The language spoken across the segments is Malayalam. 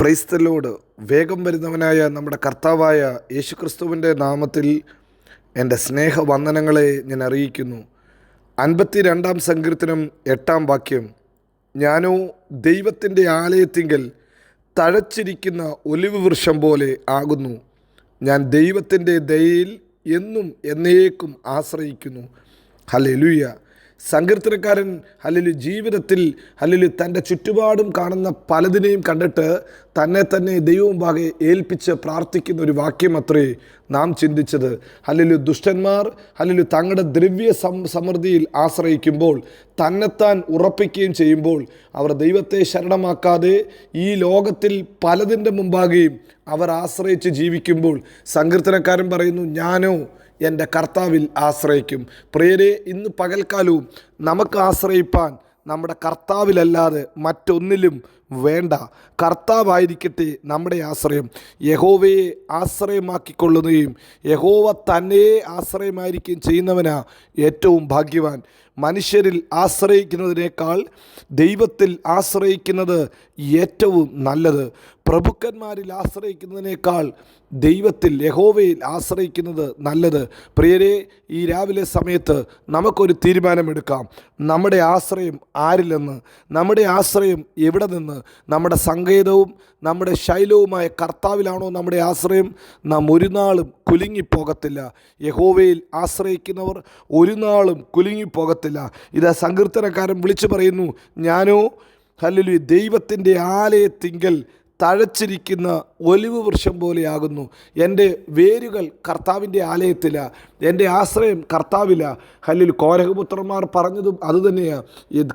പ്രൈസ്തലോട് വേഗം വരുന്നവനായ നമ്മുടെ കർത്താവായ യേശുക്രിസ്തുവിന്റെ നാമത്തിൽ എന്റെ സ്നേഹവന്ദനങ്ങളെ ഞാൻ അറിയിക്കുന്നു. അൻപത്തി രണ്ടാം സങ്കീർത്തനം എട്ടാം വാക്യം. ഞാനോ ദൈവത്തിന്റെ ആലയത്തിങ്കൽ തഴച്ചിരിക്കുന്ന ഒലിവ് വൃക്ഷം പോലെ ആകുന്നു. ഞാൻ ദൈവത്തിന്റെ ദയയിൽ എന്നും എന്നേക്കും ആശ്രയിക്കുന്നു. ഹല്ലേലൂയ. സങ്കീർത്തനക്കാരൻ അല്ലെങ്കിൽ ജീവിതത്തിൽ അല്ലെങ്കിൽ തന്റെ ചുറ്റുപാടും കാണുന്ന പലതിനെയും കണ്ടിട്ട് തന്നെ തന്നെ ദൈവമുമ്പാകെ ഏൽപ്പിച്ച് പ്രാർത്ഥിക്കുന്ന ഒരു വാക്യം അത്രേ നാം ചിന്തിച്ചത്. അല്ലെങ്കിൽ ദുഷ്ടന്മാർ അല്ലെങ്കിൽ തങ്ങളുടെ ദ്രവ്യ സമൃദ്ധിയിൽ ആശ്രയിക്കുമ്പോൾ തന്നെത്താൻ ഉറപ്പിക്കുകയും ചെയ്യുമ്പോൾ അവർ ദൈവത്തെ ശരണമാക്കാതെ ഈ ലോകത്തിൽ പലതിന്റെ മുമ്പാകെയും അവർ ആശ്രയിച്ച് ജീവിക്കുമ്പോൾ സങ്കീർത്തനക്കാരൻ പറയുന്നു ഞാനോ എന്റെ കർത്താവിൽ ആശ്രയിക്കും. പ്രിയരെ ഇന്ന് പകൽക്കാലവും നമുക്ക് ആശ്രയിപ്പാൻ നമ്മുടെ കർത്താവിലല്ലാതെ മറ്റൊന്നിലും വേണ്ട. കർത്താവായിരിക്കട്ടെ നമ്മുടെ ആശ്രയം. യഹോവയെ ആശ്രയമാക്കിക്കൊള്ളുകയും യഹോവ തന്നെ ആശ്രയമായിരിക്കുകയും ചെയ്യുന്നവനാ ഏറ്റവും ഭാഗ്യവാൻ. മനുഷ്യരിൽ ആശ്രയിക്കുന്നതിനേക്കാൾ ദൈവത്തിൽ ആശ്രയിക്കുന്നത് ഏറ്റവും നല്ലത്. പ്രഭുക്കന്മാരിൽ ആശ്രയിക്കുന്നതിനേക്കാൾ ദൈവത്തിൽ യഹോവയിൽ ആശ്രയിക്കുന്നത് നല്ലത്. പ്രിയരെ ഈ രാവിലെ സമയത്ത് നമുക്കൊരു തീരുമാനമെടുക്കാം. നമ്മുടെ ആശ്രയം ആരിലെന്ന്? നമ്മുടെ ആശ്രയം എവിടെ നിന്ന്? നമ്മുടെ സങ്കേതവും നമ്മുടെ ശൈലവുമായ കർത്താവിലാണോ നമ്മുടെ ആശ്രയം? നാം ഒരു നാളും കുലുങ്ങിപ്പോകത്തില്ല. യഹോവയിൽ ആശ്രയിക്കുന്നവർ ഒരു നാളും കുലുങ്ങിപ്പോകത്തില്ല. ഇതാ സങ്കീർത്തനക്കാരൻ വിളിച്ചു പറയുന്നു ഞാനോ ഹല്ലേലൂയ ദൈവത്തിന്റെ ആലയത്തിങ്കൽ തഴച്ചിരിക്കുന്ന ഒലിവ് വൃക്ഷം പോലെയാകുന്നു. എന്റെ വേരുകൾ കർത്താവിന്റെ ആലയത്തില. എന്റെ ആശ്രയം കർത്താവില. ഹല്ലിൽ കോരകപുത്രന്മാർ പറഞ്ഞതും അതുതന്നെയാണ്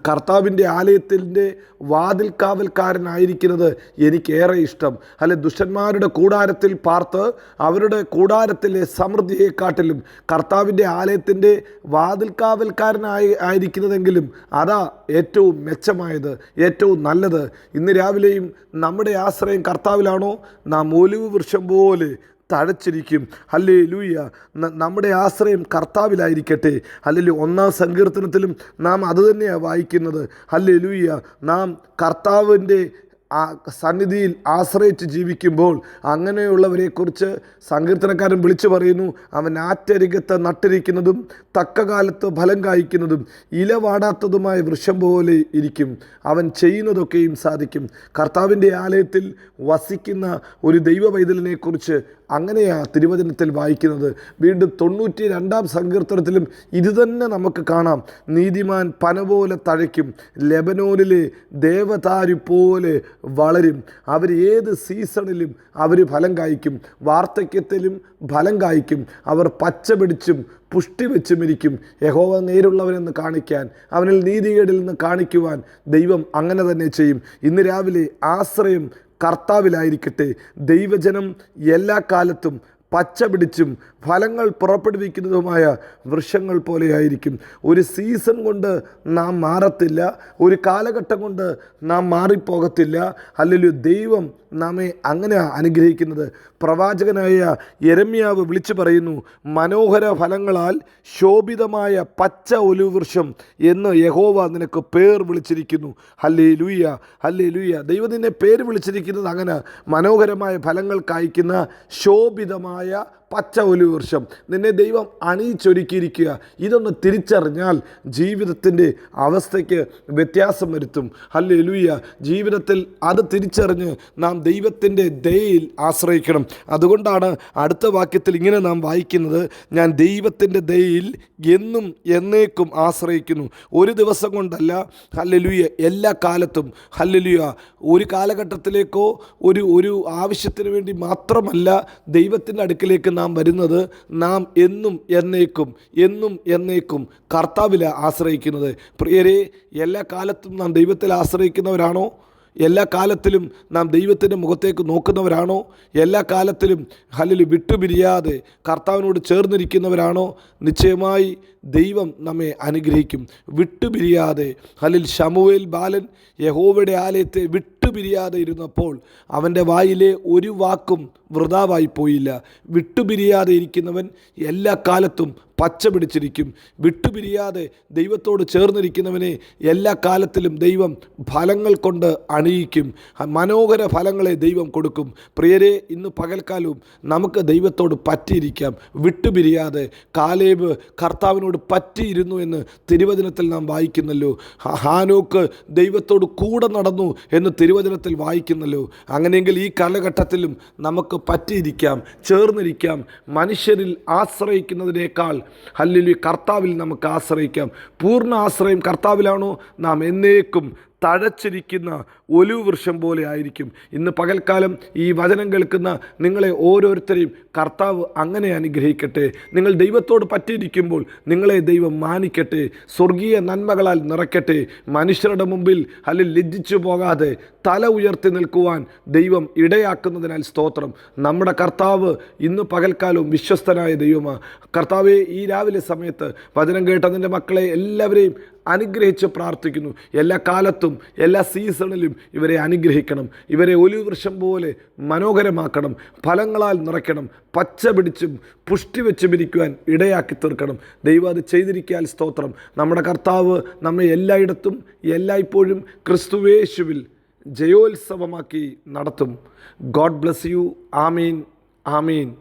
കർത്താവിന്റെ ആലയത്തിന്റെ വാതിൽ കാവൽക്കാരനായിരിക്കുന്നത് എനിക്കേറെ ഇഷ്ടം. അല്ലെ ദുഷ്ടന്മാരുടെ കൂടാരത്തിൽ പാർത്ത് അവരുടെ കൂടാരത്തിലെ സമൃദ്ധിയെക്കാട്ടിലും കർത്താവിന്റെ ആലയത്തിന്റെ വാതിൽ കാവൽക്കാരനായി ആയിരിക്കുന്നതെങ്കിലും അതാ ഏറ്റവും മെച്ചമായത് ഏറ്റവും നല്ലത്. ഇന്ന് രാവിലെയും നമ്മുടെ ആശ്രയം കർത്താവിലാണോ? നാം ഒലിവ് വൃക്ഷം പോലെ തഴച്ചിരിക്കും. അല്ലേ ലൂയ നമ്മുടെ ആശ്രയം കർത്താവിലായിരിക്കട്ടെ. അല്ലെങ്കിൽ ഒന്നാം സങ്കീർത്തനത്തിലും നാം അത് തന്നെയാണ് വായിക്കുന്നത്. അല്ലേ ലൂയ നാം കർത്താവിന്റെ ആ സന്നിധിയിൽ ആശ്രയിച്ച് ജീവിക്കുമ്പോൾ അങ്ങനെയുള്ളവരെക്കുറിച്ച് സങ്കീർത്തനക്കാരൻ വിളിച്ചു പറയുന്നു. അവൻ ആറ്റരികത്ത് നട്ടിരിക്കുന്നതും തക്ക കാലത്ത് ഫലം കായ്ക്കുന്നതും ഇല വാടാത്തതുമായ വൃക്ഷം പോലെ ഇരിക്കും. അവൻ ചെയ്യുന്നതൊക്കെയും സാധിക്കും. കർത്താവിന്റെ ആലയത്തിൽ വസിക്കുന്ന ഒരു ദൈവ പൈതലിനെക്കുറിച്ച് അങ്ങനെയാണ് തിരുവചനത്തിൽ വായിക്കുന്നത്. വീണ്ടും തൊണ്ണൂറ്റി രണ്ടാം സങ്കീർത്തനത്തിലും ഇതുതന്നെ നമുക്ക് കാണാം. നീതിമാൻ പന പോലെ തഴയ്ക്കും. ലെബനോനിലെ ദേവതാരു പോലെ വളരും. അവർ ഏത് സീസണിലും അവർ ഫലം കായ്ക്കും. വാർദ്ധക്യത്തിലും ഫലം കായ്ക്കും. അവർ പച്ച പിടിച്ചും പുഷ്ടി വെച്ചുമിരിക്കും യഹോവ നേരുള്ളവനെന്ന് കാണിക്കാൻ അവനിൽ നീതികേടിൽ നിന്ന് കാണിക്കുവാൻ ദൈവം അങ്ങനെ തന്നെ ചെയ്യും. ഇന്ന് രാവിലെ ആശ്രയം കർത്താവിലായിരിക്കട്ടെ. ദൈവജനം എല്ലാ കാലത്തും പച്ച പിടിച്ചും ഫലങ്ങൾ പുറപ്പെടുവിക്കുന്നതുമായ വൃക്ഷങ്ങൾ പോലെയായിരിക്കും. ഒരു സീസൺ കൊണ്ട് നാം മാറത്തില്ല. ഒരു കാലഘട്ടം കൊണ്ട് നാം മാറിപ്പോകത്തില്ല. അല്ലെങ്കിൽ ദൈവം നമ്മെ അങ്ങനെ അനുഗ്രഹിക്കുന്നത്. പ്രവാചകനായ യരമ്യാവ് വിളിച്ചു പറയുന്നു മനോഹര ഫലങ്ങളാൽ ശോഭിതമായ പച്ച ഒലിവൃക്ഷം എന്ന് യഹോവ നിനക്ക് പേർ വിളിച്ചിരിക്കുന്നു. ഹല്ലേ ലൂയ ഹല്ലേ ലൂയ ദൈവം നിന്നെ പേര് വിളിച്ചിരിക്കുന്നത് അങ്ങനെ മനോഹരമായ ഫലങ്ങൾ കായ്ക്കുന്ന ശോഭിതമായ ആയ പച്ച ഒലിവൃക്ഷം നിന്നെ ദൈവം അണിയിച്ചൊരുക്കിയിരിക്കുക. ഇതൊന്ന് തിരിച്ചറിഞ്ഞാൽ ജീവിതത്തിന്റെ അവസ്ഥയ്ക്ക് വ്യത്യാസം വരുത്തും. അല്ലേ ജീവിതത്തിൽ അത് തിരിച്ചറിഞ്ഞ് നാം ദൈവത്തിന്റെ ദയയിൽ ആശ്രയിക്കണം. അതുകൊണ്ടാണ് അടുത്ത വാക്യത്തിൽ ഇങ്ങനെ നാം വായിക്കുന്നത് ഞാൻ ദൈവത്തിന്റെ ദയയിൽ എന്നും എന്നേക്കും ആശ്രയിക്കുന്നു. ഒരു ദിവസം കൊണ്ടല്ല ഹല്ലലുയ എല്ലാ കാലത്തും. ഹല്ലലുയ. ഒരു കാലഘട്ടത്തിലേക്കോ ഒരു ഒരു ആവശ്യത്തിന് വേണ്ടി മാത്രമല്ല ദൈവത്തിന്റെ അടുക്കിലേക്ക് നാം വരുന്നത് നാം എന്നും എന്നേക്കും എന്നും എന്നേക്കും കർത്താവിൽ ആശ്രയിക്കുന്നത്. പ്രിയരെ എല്ലാ കാലത്തും നാം ദൈവത്തിൽ ആശ്രയിക്കുന്നവരാണോ? എല്ലാ കാലത്തിലും നാം ദൈവത്തിന്റെ മുഖത്തേക്ക് നോക്കുന്നവരാണോ? എല്ലാ കാലത്തിലും ഹലിൽ വിട്ടുപിരിയാതെ കർത്താവിനോട് ചേർന്നിരിക്കുന്നവരാണോ? നിശ്ചയമായി ദൈവം നമ്മെ അനുഗ്രഹിക്കും. വിട്ടുപിരിയാതെ ഹലിൽ ഷമുവേൽ ബാലൻ യഹോവയുടെ ആലയത്തെ വിട്ടുപിരിയാതെ ഇരുന്നപ്പോൾ അവന്റെ വായിലെ ഒരു വാക്കും വൃതാവായി പോയില്ല. വിട്ടുപിരിയാതെ ഇരിക്കുന്നവൻ എല്ലാ കാലത്തും പച്ച പിടിച്ചിരിക്കും. വിട്ടുപിരിയാതെ ദൈവത്തോട് ചേർന്നിരിക്കുന്നവനെ എല്ലാ കാലത്തിലും ദൈവം ഫലങ്ങൾ കൊണ്ട് അണിയിക്കും. മനോഹര ഫലങ്ങളെ ദൈവം കൊടുക്കും. പ്രിയരെ ഇന്ന് പകൽക്കാലവും നമുക്ക് ദൈവത്തോട് പറ്റിയിരിക്കാം. വിട്ടുപിരിയാതെ കാലേബ് കർത്താവിനോട് പറ്റിയിരുന്നു എന്ന് തിരുവചനത്തിൽ നാം വായിക്കുന്നല്ലോ. ഹാനോക്ക് ദൈവത്തോട് കൂടെ നടന്നു എന്ന് തിരുവചനത്തിൽ വായിക്കുന്നല്ലോ. അങ്ങനെയെങ്കിൽ ഈ കാലഘട്ടത്തിലും നമുക്ക് പറ്റിയിരിക്കാം ചേർന്നിരിക്കാം. മനുഷ്യരിൽ ആശ്രയിക്കുന്നതിനേക്കാൾ അല്ലെങ്കിൽ കർത്താവിൽ നമുക്ക് ആശ്രയിക്കാം. പൂർണ ആശ്രയം കർത്താവിലാണോ? നാം എന്നേക്കും തഴച്ചിരിക്കുന്ന ഒലിവ് വൃക്ഷം പോലെ ആയിരിക്കും. ഇന്ന് പകൽക്കാലം ഈ വചനം കേൾക്കുന്ന നിങ്ങളെ ഓരോരുത്തരെയും കർത്താവ് അങ്ങനെ അനുഗ്രഹിക്കട്ടെ. നിങ്ങൾ ദൈവത്തോട് പറ്റിയിരിക്കുമ്പോൾ നിങ്ങളെ ദൈവം മാനിക്കട്ടെ. സ്വർഗീയ നന്മകളാൽ നിറയ്ക്കട്ടെ. മനുഷ്യരുടെ മുമ്പിൽ അല്ലെ ലജ്ജിച്ചു പോകാതെ തല ഉയർത്തി നിൽക്കുവാൻ ദൈവം ഇടയാക്കുന്നതിനാൽ സ്തോത്രം. നമ്മുടെ കർത്താവ് ഇന്ന് പകൽക്കാലവും വിശ്വസ്തനായ ദൈവമാണ് കർത്താവെ ഈ രാവിലെ സമയത്ത് വചനം കേട്ടതിന്റെ മക്കളെ എല്ലാവരെയും അനുഗ്രഹിച്ച് പ്രാർത്ഥിക്കുന്നു. എല്ലാ കാലത്തും എല്ലാ സീസണിലും ഇവരെ അനുഗ്രഹിക്കണം. ഇവരെ ഒലിവ് വൃക്ഷം പോലെ മനോഹരമാക്കണം. ഫലങ്ങളാൽ നിറയ്ക്കണം. പച്ച പിടിച്ചും പുഷ്ടി വെച്ചും ഇരിക്കുവാൻ ഇടയാക്കി തീർക്കണം. ദൈവം അത് ചെയ്തിരിക്കാൻ സ്തോത്രം. നമ്മുടെ കർത്താവ് നമ്മെ എല്ലായിടത്തും എല്ലായ്പ്പോഴും ക്രിസ്തുവേശുവിൽ ജയോത്സവമാക്കി നടത്തും. God bless you. Amin. Amin.